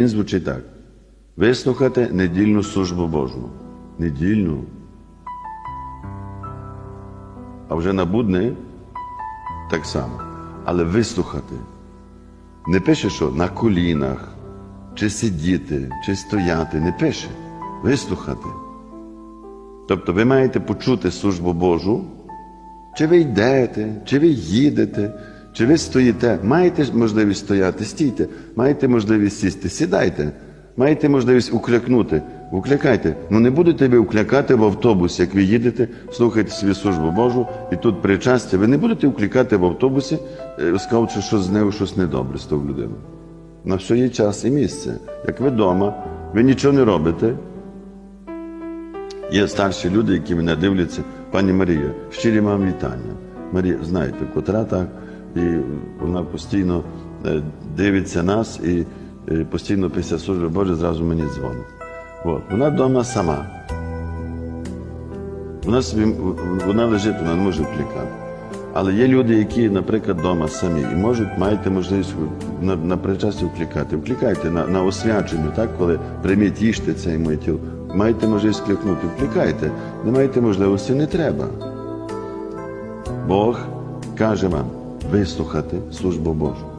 Він звучить так: вислухати недільну службу Божу. Недільну. А вже на будни так само. Але вислухати. Не пише, що на колінах, чи сидіти, чи стояти. Не пише. Вислухати. Тобто ви маєте почути службу Божу, чи ви йдете, чи ви їдете, чи ви стоїте. Маєте можливість стояти, стійте, маєте можливість сісти, сідайте, маєте можливість уклякнути, уклякайте. Ну не будете ви уклякати в автобусі, як ви їдете, слухаєте собі службу Божу, і тут причастя, ви не будете уклікати в автобусі, е, скажучи, що з нею щось недобре з тою людиною. На все є час і місце. Як ви вдома, ви нічого не робите, Є старші люди, які мене дивляться, пані Марія, щирі вам вітання. Марія, знаєте, котра так, і вона постійно е, дивиться нас і е, постійно після служби Божої зразу мені дзвонить. От. Вона вдома сама. Вона собі вона лежить, вона не може вкликати. Але є люди, які, наприклад, вдома самі і можуть, маєте можливість на, на причасті вкликати. Вкликайте на, на освяченню, так, коли прийміть їжте цей моє. Маєте можливість вкликнути, вкликайте. Не маєте можливості, не треба. Бог каже вам вислухати службу Божу.